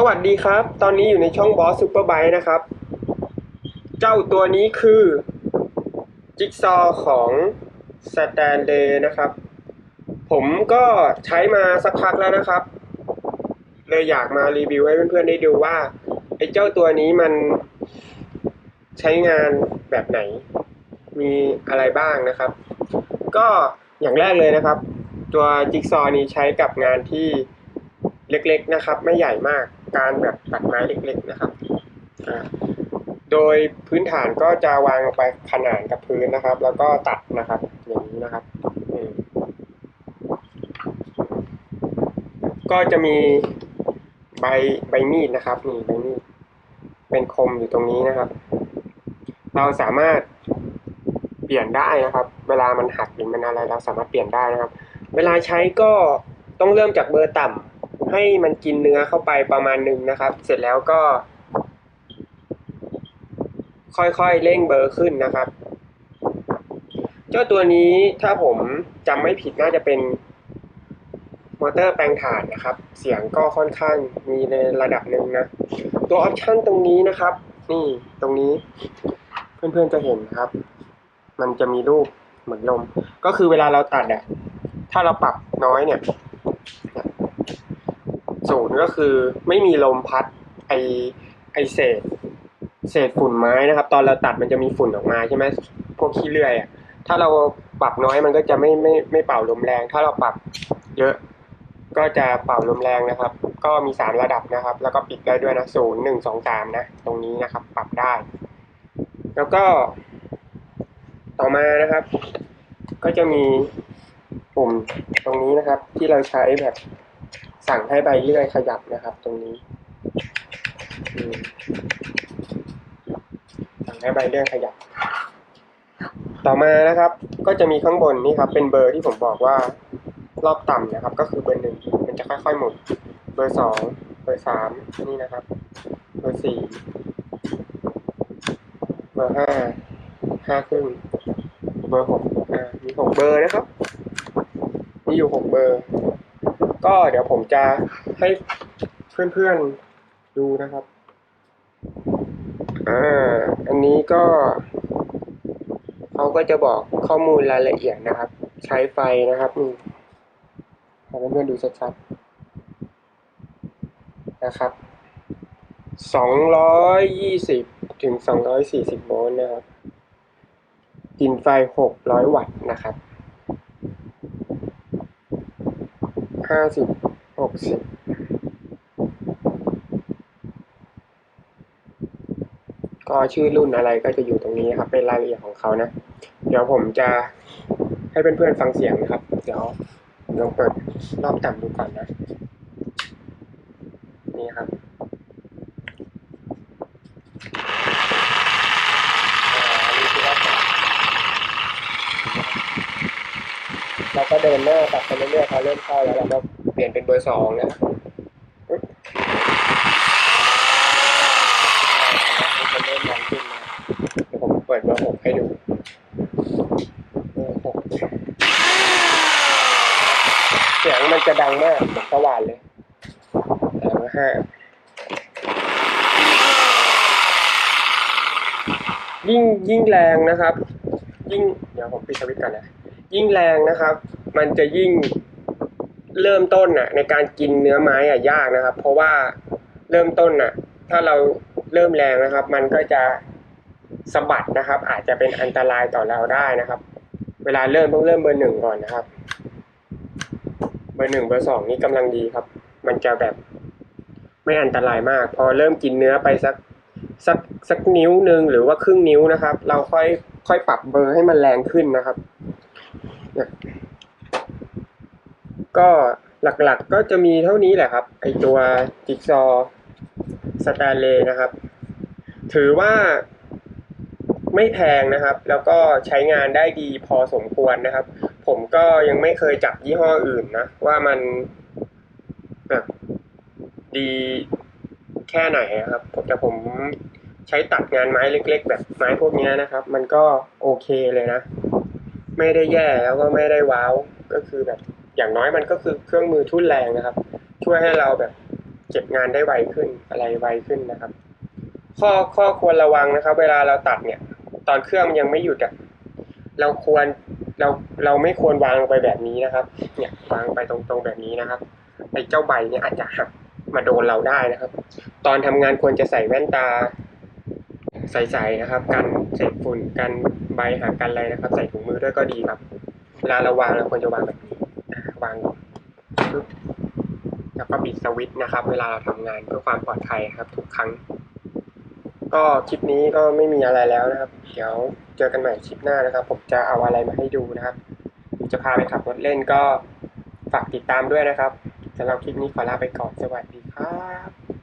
สวัสดีครับ ตอนนี้อยู่ในช่องบอสซูเปอร์ไบค์นะครับ เจ้าตัวนี้คือจิ๊กซอของสแตนเลย์นะครับ ผมก็ใช้มาสักพักแล้วนะครับ เลยอยากมารีวิวให้เพื่อนๆได้ดูว่า ไอ้เจ้าตัวนี้มันใช้งานแบบไหน มีอะไรบ้างนะครับ ก็อย่างแรกเลยนะครับ ตัวจิ๊กซอนี้ใช้กับงานที่เล็กๆนะครับ ไม่ใหญ่มาก การแบบตัดไม้เล็กๆนะครับ โดยพื้นฐานก็จะวางลงไปขนานกับพื้นนะครับ แล้วก็ตัดนะครับอย่างนี้นะครับ ก็จะมีใบใบมีดนะครับนี่ใบมีดเป็นคมอยู่ตรงนี้นะครับ เราสามารถเปลี่ยนได้นะครับ เวลามันหักหรือมันอะไรเราสามารถเปลี่ยนได้นะครับ เวลาใช้ก็ต้องเริ่มจากเบอร์ต่ำ ให้มันกินเนื้อเข้าไปประมาณหนึ่งนะครับ เสร็จแล้วก็ ค่อยๆเร่งเบอร์ขึ้นนะครับ เจ้าตัวนี้ถ้าผมจำไม่ผิดน่าจะเป็นมอเตอร์แปลงถ่านนะครับ เสียงก็ค่อนข้างมีในระดับหนึ่งนะ ตัวออปชันตรงนี้นะครับ นี่ตรงนี้ เพื่อนๆจะเห็นครับ มันจะมีรูปเหมือนลม ก็คือเวลาเราตัดอะถ้าเราปรับน้อยเนี่ย ศูนย์ก็คือไม่มีลมพัดไอไอเศษ เศษฝุ่นไม้นะครับ ตอนเราตัดมันจะมีฝุ่นออกมาใช่ไหมพวกขี้เลื่อยอะถ้าเราปรับน้อยมันก็จะไม่ไม่ไม่เป่าลมแรง ถ้าเราปรับเยอะก็จะเป่าลมแรงนะครับ ก็มีสามระดับนะครับ แล้วก็ปิดได้ด้วยนะศูนย์หนึ่งสองสามนะ ตรงนี้นะครับ ปรับได้ แล้วก็ ต่อมานะครับ ก็จะมีปุ่มตรงนี้นะครับ ที่เราใช้แบบ สั่งให้ใบเลื่อยขยับนะครับ ตรงนี้สั่งให้ใบเลื่อยขยับ ต่อมานะครับ ก็จะมีข้างบนนี่ครับ เป็นเบอร์ที่ผมบอกว่ารอบต่ำนะครับ ก็คือเบอร์หนึ่งมันจะค่อยๆหมุนเบอร์สองเบอร์สามนี่นะครับ เบอร์สี่เบอร์ห้าห้าครึ่งเบอร์หกอ่ามีหกเบอร์นะครับ มีอยู่หกเบอร์ ก็เดี๋ยวผมจะให้เพื่อนๆดูนะครับ อ่า อันนี้ก็เขาก็จะบอกข้อมูลรายละเอียดนะครับ ใช้ไฟนะครับนี่ให้เพื่อนๆดูชัดๆนะครับสองร้อยยี่สิบถึงสองร้อยสี่สิบโวลต์นะครับ กินไฟหกร้อยวัตต์นะครับ ห้าสิบหกสิบก็ชื่อรุ่นอะไรก็จะอยู่ตรงนี้ครับเป็นรายละเอียดของเขานะ เดี๋ยวผมจะให้เพื่อนๆฟังเสียงนะครับ เดี๋ยวลองเปิดรอบต่ำดูก่อนนะ นี่ครับอ่าอันนี้คือรอบต่ำ เรา ก็เดินหน้าตัดไปเรื่อยๆพอเริ่มเข้าแล้วเราก็เปลี่ยนเป็นเบอร์สองนะปึ๊บมันเริ่มแรงขึ้นนะเดี๋ยวผมเปิดเบอร์หกให้ดูเบอร์หกเสียงมันจะดังมากเหมือนสว่านเลยแต่เบอร์ห้ายิ่งยิ่งแรงนะครับ ยิ่งเดี๋ยวผมปิดสวิตช์ก่อนนะยิ่งแรงนะครับ มันจะยิ่งเริ่มต้นน่ะในการกินเนื้อไม้อะยากนะครับ เพราะว่าเริ่มต้นน่ะ ถ้าเราเริ่มแรงนะครับ มันก็จะสะบัดนะครับ อาจจะเป็นอันตรายต่อเราได้นะครับ เวลาเริ่มต้องเริ่มเบอร์หนึ่งก่อนนะครับ เบอร์หนึ่งเบอร์สองนี่กำลังดีครับ มันจะแบบไม่อันตรายมาก พอเริ่มกินเนื้อไปสักสักสักนิ้วหนึ่งหรือว่าครึ่งนิ้วนะครับ เราค่อยค่อยปรับเบอร์ให้มันแรงขึ้นนะครับ ก็หลักๆก็จะมีเท่านี้แหละครับ ไอตัวจิ๊กซอสแตนเลยนะครับ ถือว่าไม่แพงนะครับ แล้วก็ใช้งานได้ดีพอสมควรนะครับ ผมก็ยังไม่เคยจับยี่ห้ออื่นนะ ว่ามันแบบดีแค่ไหนนะครับแต่ผมใช้ตัดงานไม้เล็ก ๆ แบบไม้พวกนี้นะครับ มันก็โอเคเลยนะ ไม่ได้แย่แล้วก็ไม่ได้ว้าวก็คือแบบ อย่างน้อยมันก็คือเครื่องมือทุ่นแรงนะครับ ช่วยให้เราแบบเก็บงานได้ไวขึ้นอะไรไวขึ้นนะครับ ข้อข้อควรระวังนะครับ เวลาเราตัดเนี่ย ตอนเครื่องมันยังไม่หยุดอะเราควรเราเราไม่ควรวางไปแบบนี้นะครับ เนี่ยวางไปตรงๆแบบนี้นะครับไอ้เจ้าใบเนี่ยอาจจะหักมาโดนเราได้นะครับ ตอนทำงานควรจะใส่แว่นตาใส่ๆนะครับ กันเศษฝุ่นกันใบหักกันอะไรนะครับ ใส่ถุงมือด้วยก็ดีครับเวลาเราวางเราควรจะวางแบบนี้ วางปึ๊บแล้วก็ปิดสวิตช์นะครับ เวลาเราทำงานเพื่อความปลอดภัยครับ ทุกครั้ง ก็คลิปนี้ก็ไม่มีอะไรแล้วนะครับ เดี๋ยวเจอกันใหม่คลิปหน้านะครับ ผมจะเอาอะไรมาให้ดูนะครับจะพาไปขับรถเล่นก็ฝากติดตามด้วยนะครับสำหรับคลิปนี้ขอลาไปก่อนสวัสดีครับ